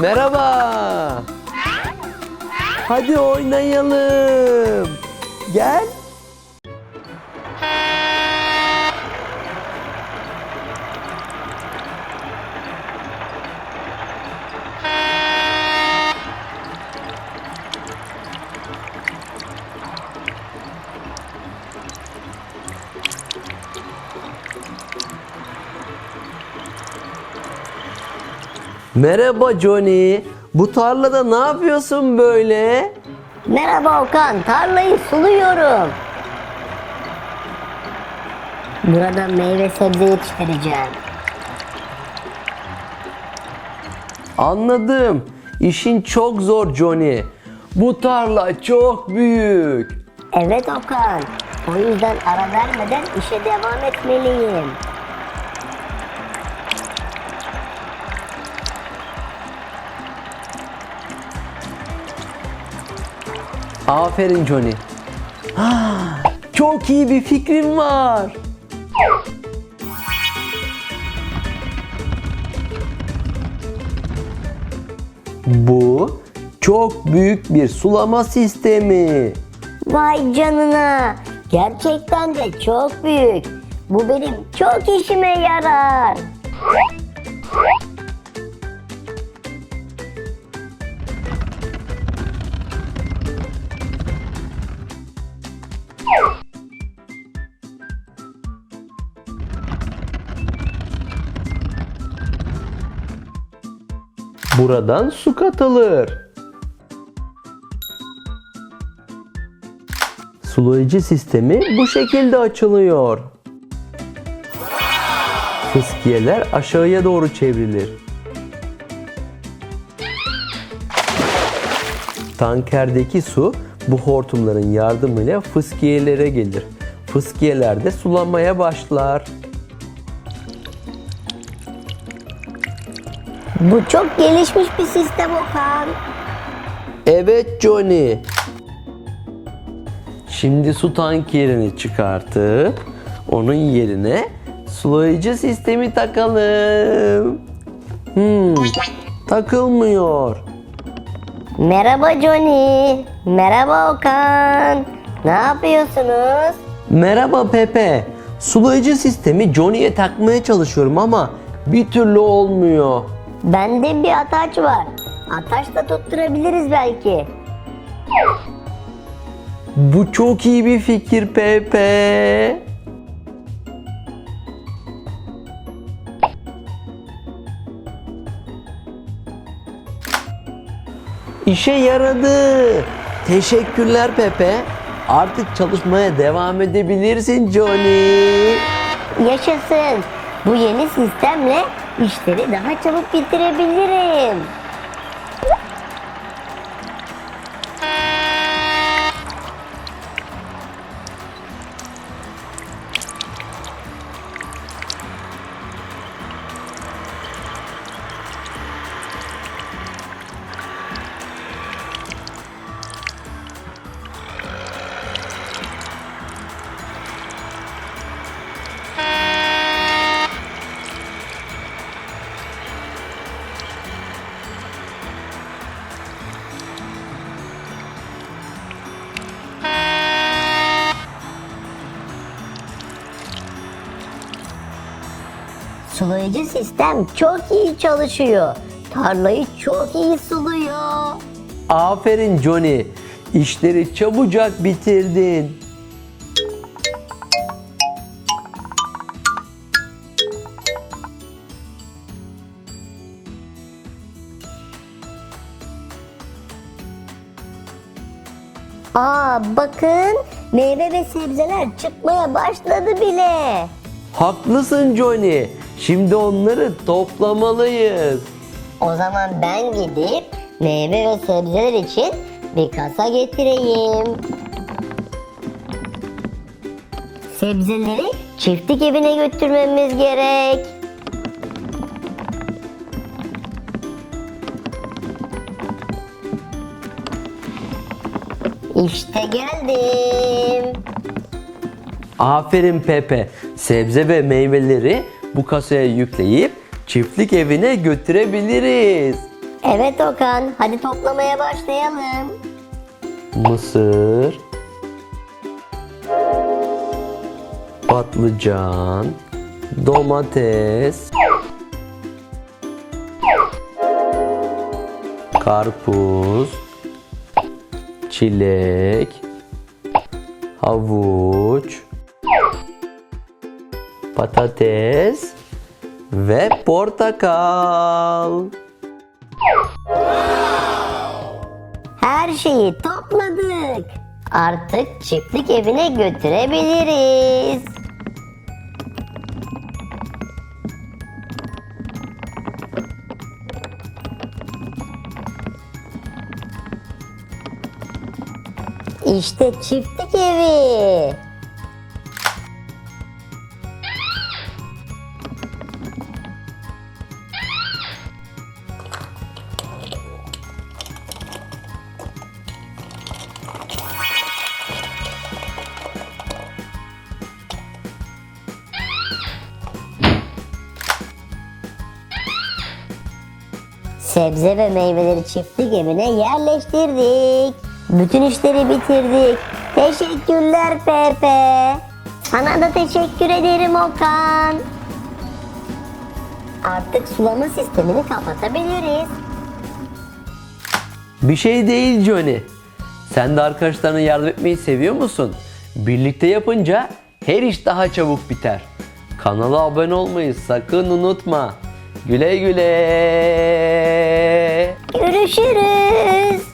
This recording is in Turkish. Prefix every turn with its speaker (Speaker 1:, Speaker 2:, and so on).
Speaker 1: Merhaba. Hadi oynayalım. Gel. Merhaba Johnny. Bu tarlada ne yapıyorsun böyle?
Speaker 2: Merhaba Okan, tarlayı suluyorum. Burada meyve sebze yetiştireceğim.
Speaker 1: Anladım. İşin çok zor Johnny. Bu tarla çok büyük.
Speaker 2: Evet Okan, o yüzden ara vermeden işe devam etmeliyim.
Speaker 1: Aferin Johnny. Çok iyi bir fikrim var. Bu çok büyük bir sulama sistemi.
Speaker 2: Vay canına, gerçekten de çok büyük. Bu benim çok işime yarar.
Speaker 1: Buradan su katılır. Sulayıcı sistemi bu şekilde açılıyor. Fıskiyeler aşağıya doğru çevrilir. Tankerdeki su bu hortumların yardımıyla fıskiyelere gelir. Fıskiyeler de sulanmaya başlar.
Speaker 2: Bu çok gelişmiş bir sistem Okan.
Speaker 1: Evet Johnny. Şimdi su tankerini çıkartıp onun yerine sulayıcı sistemi takalım. Hmm, takılmıyor.
Speaker 2: Merhaba Johnny. Merhaba Okan. Ne yapıyorsunuz?
Speaker 1: Merhaba Pepe. Sulayıcı sistemi Johnny'ye takmaya çalışıyorum ama bir türlü olmuyor.
Speaker 2: Bende bir ataç var. Ataçla tutturabiliriz belki.
Speaker 1: Bu çok iyi bir fikir Pepe. İşe yaradı. Teşekkürler Pepe. Artık çalışmaya devam edebilirsin Johnny.
Speaker 2: Yaşasın. Bu yeni sistemle işleri daha çabuk bitirebilirim. Sulayıcı sistem çok iyi çalışıyor. Tarlayı çok iyi suluyor.
Speaker 1: Aferin Johnny. İşleri çabucak bitirdin.
Speaker 2: Aa bakın meyve ve sebzeler çıkmaya başladı bile.
Speaker 1: Haklısın Johnny. Şimdi onları toplamalıyız.
Speaker 2: O zaman ben gidip meyve ve sebzeler için bir kasa getireyim. Sebzeleri çiftlik evine götürmemiz gerek. İşte geldim.
Speaker 1: Aferin Pepe. Sebze ve meyveleri bu kasaya yükleyip çiftlik evine götürebiliriz.
Speaker 2: Evet Okan, hadi toplamaya başlayalım.
Speaker 1: Mısır, patlıcan, domates, karpuz, çilek, havuç, patates ve portakal.
Speaker 2: Her şeyi topladık. Artık çiftlik evine götürebiliriz. İşte çiftlik evi. Sebze ve meyveleri çiftlik evine yerleştirdik. Bütün işleri bitirdik. Teşekkürler Pepe. Sana da teşekkür ederim Okan. Artık sulama sistemini kapatabiliriz.
Speaker 1: Bir şey değil Johnny. Sen de arkadaşlarına yardım etmeyi seviyor musun? Birlikte yapınca her iş daha çabuk biter. Kanala abone olmayı sakın unutma. Güle güle.
Speaker 2: Görüşürüz.